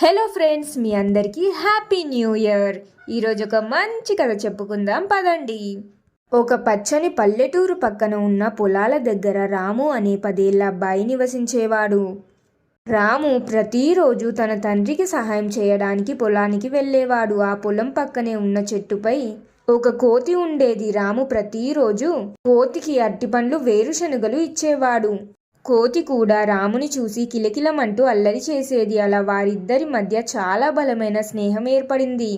Hello friends మీ అందరికీ happy new year ఈరోజు ఒక మంచి కథ చెప్పుకుందాం పదండి. ఒక పచ్చని పల్లెటూరు పక్కన ఉన్న పొలాల దగ్గర రాము అనే పదేళ్ళ అబ్బాయి నివసించేవాడు. రాము ప్రతిరోజు తన తండ్రికి సహాయం చేయడానికి పొలానికి వెళ్ళేవాడు. ఆ పొలం పక్కనే ఉన్న చెట్టుపై ఒక కోతి ఉండేది. రాము ప్రతిరోజు కోతికి అరటిపండ్లు వేరుశనగలు ఇచ్చేవాడు. కోతి కూడా రాముని చూసి కిలకిలమంటూ అల్లరి చేసేది. అలా వారిద్దరి మధ్య చాలా బలమైన స్నేహం ఏర్పడింది.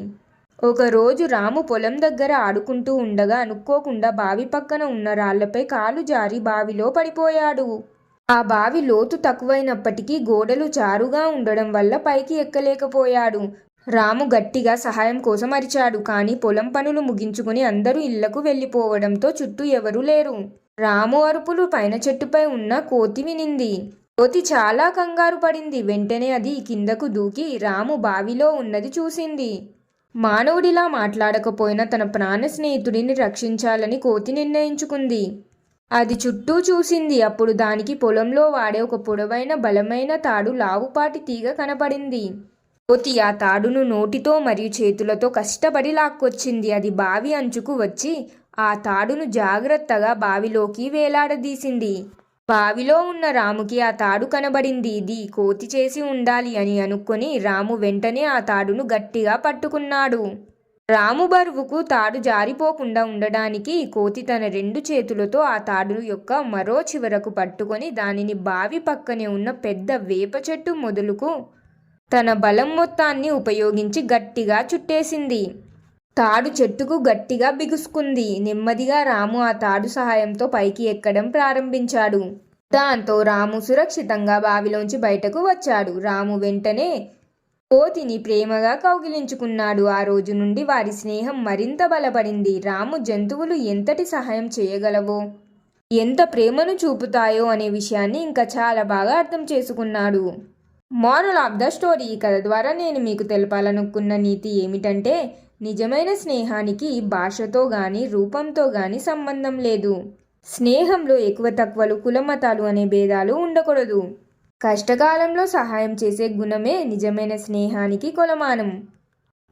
ఒకరోజు రాము పొలం దగ్గర ఆడుకుంటూ ఉండగా అనుకోకుండా బావి పక్కన ఉన్న రాళ్ళపై కాలు జారి బావిలో పడిపోయాడు. ఆ బావి లోతు తక్కువైనప్పటికీ గోడలు చారుగా ఉండడం వల్ల పైకి ఎక్కలేకపోయాడు. రాము గట్టిగా సహాయం కోసం అరిచాడు. కానీ పొలం పనులు ముగించుకుని అందరూ ఇళ్ళకు వెళ్ళిపోవడంతో చుట్టూ ఎవరూ లేరు. రాము అరుపులు పైన చెట్టుపై ఉన్న కోతి వినింది. కోతి చాలా కంగారు పడింది. వెంటనే అది కిందకు దూకి రాము బావిలో ఉన్నది చూసింది. మానవుడిలా మాట్లాడకపోయినా తన ప్రాణ స్నేహితుడిని రక్షించాలని కోతి నిర్ణయించుకుంది. అది చుట్టూ చూసింది. అప్పుడు దానికి పొలంలో వాడే ఒక పొడవైన బలమైన తాడు లావుపాటి తీగ కనపడింది. కోతి ఆ తాడును నోటితో మరియు చేతులతో కష్టపడి లాక్కొచ్చింది. అది బావి అంచుకు వచ్చి ఆ తాడును జాగ్రత్తగా బావిలోకి వేలాడదీసింది. బావిలో ఉన్న రాముకి ఆ తాడు కనబడింది. ఇది కోతి చేసి ఉండాలి అని అనుకొని రాము వెంటనే ఆ తాడును గట్టిగా పట్టుకున్నాడు. రాము బరువుకు తాడు జారిపోకుండా ఉండడానికి కోతి తన రెండు చేతులతో ఆ తాడు యొక్క మరో చివరకు పట్టుకొని దానిని బావి పక్కనే ఉన్న పెద్ద వేప చెట్టు మొదలుకు తన బలం మొత్తాన్ని ఉపయోగించి గట్టిగా చుట్టేసింది. తాడు చెట్టుకు గట్టిగా బిగుసుకుంది. నెమ్మదిగా రాము ఆ తాడు సహాయంతో పైకి ఎక్కడం ప్రారంభించాడు. దాంతో రాము సురక్షితంగా బావిలోంచి బయటకు వచ్చాడు. రాము వెంటనే కోతిని ప్రేమగా కౌగిలించుకున్నాడు. ఆ రోజు నుండి వారి స్నేహం మరింత బలపడింది. రాము జంతువులు ఎంతటి సహాయం చేయగలవో ఎంత ప్రేమను చూపుతాయో అనే విషయాన్ని ఇంకా చాలా బాగా అర్థం చేసుకున్నాడు. మోరల్ ఆఫ్ ద స్టోరీ ఈ కథ ద్వారా నేను మీకు తెలపాలనుకున్న నీతి ఏమిటంటే నిజమైన స్నేహానికి భాషతో గాని రూపంతో గాని సంబంధం లేదు. స్నేహంలో ఎక్కువ తక్కువలు కులమతాలు అనే భేదాలు ఉండకూడదు. కష్టకాలంలో సహాయం చేసే గుణమే నిజమైన స్నేహానికి కొలమానం.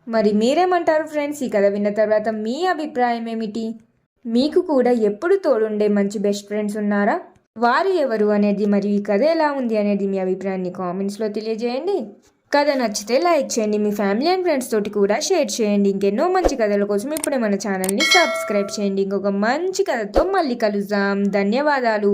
మరి మీరేమంటారు ఫ్రెండ్స్? ఈ కథ విన్న తర్వాత మీ అభిప్రాయం ఏమిటి? మీకు కూడా ఎప్పుడు తోడుండే మంచి బెస్ట్ ఫ్రెండ్స్ ఉన్నారా? వారు ఎవరు అనేది మరియు ఈ కథ ఎలా ఉంది అనేది మీ అభిప్రాయాన్ని కామెంట్స్లో తెలియజేయండి. కథ నచ్చితే లైక్ చేయండి. మీ ఫ్యామిలీ అండ్ ఫ్రెండ్స్ తోటి కూడా షేర్ చేయండి. ఇంకెన్నో మంచి కథల కోసం ఇప్పుడే మన ఛానల్ని సబ్స్క్రైబ్ చేయండి. ఇంకొక మంచి కథతో మళ్ళీ కలుద్దాం. ధన్యవాదాలు.